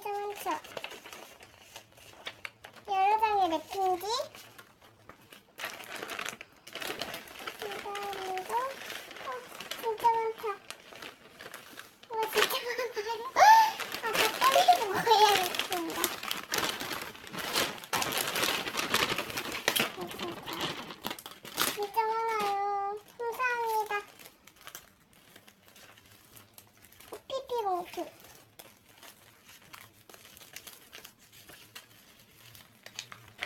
진짜 많죠? 여러 장의 랩핑지. 그다음으로 어, 진짜 많다. 많아요. 아, 봉투.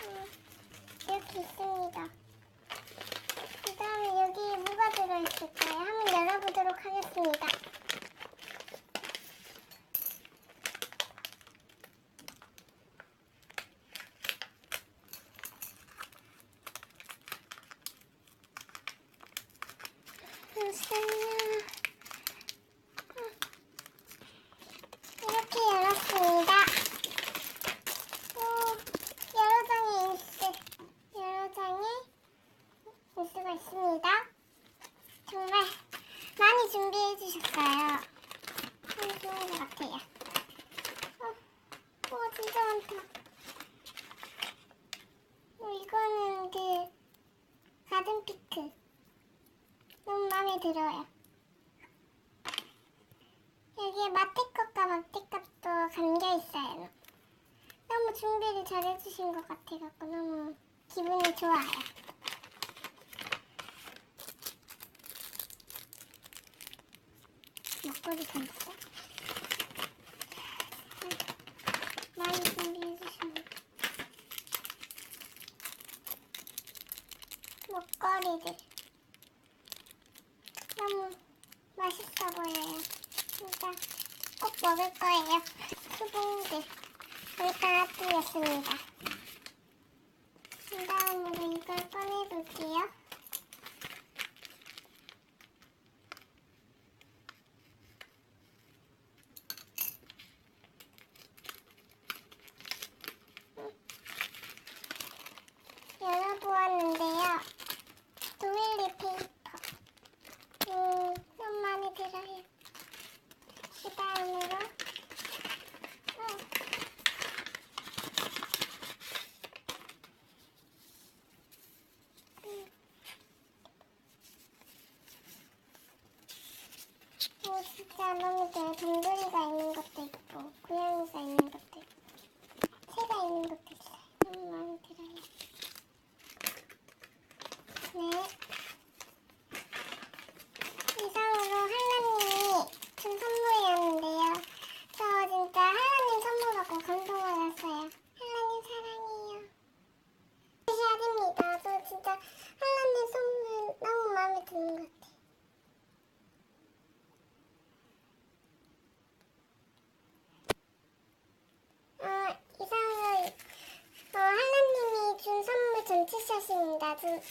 음, 이렇게 있습니다. 그 다음에 여기 뭐가 들어있을까요? 한번 열어보도록 하겠습니다. 잠시만요. 이렇게 열었습니다. 오, 여러 장의 인스, 여러 장의 인스가 있습니다. 정말 많이 준비해 주셨어요. 많이 좋은 것 같아요. 어, 오, 진짜 많다. 어, 이거는 그 가든 피크. 너무 마음에 들어요. 여기에 마테컷과 마테컷도 감겨 있어요. 너무 준비를 잘 해주신 것 같아갖고 너무 기분이 좋아요. 목걸이 감싸? 많이 준비해주시면 목걸이들 너무 맛있어 보여요. 진짜 꼭 먹을 거예요. 수봉들 일단 놔두겠습니다. 그 다음으로 이걸 꺼내볼게요. 도일리 페이퍼. 음, 너무 마음에 들어요. 그 다음으로, 어. 음. 오, 진짜 너무 좋아요. 동돌이가 있는 것도 있고, 고양이가 있는 것도 있고, 새가 있는 것도 있어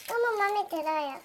ママ舐めてないや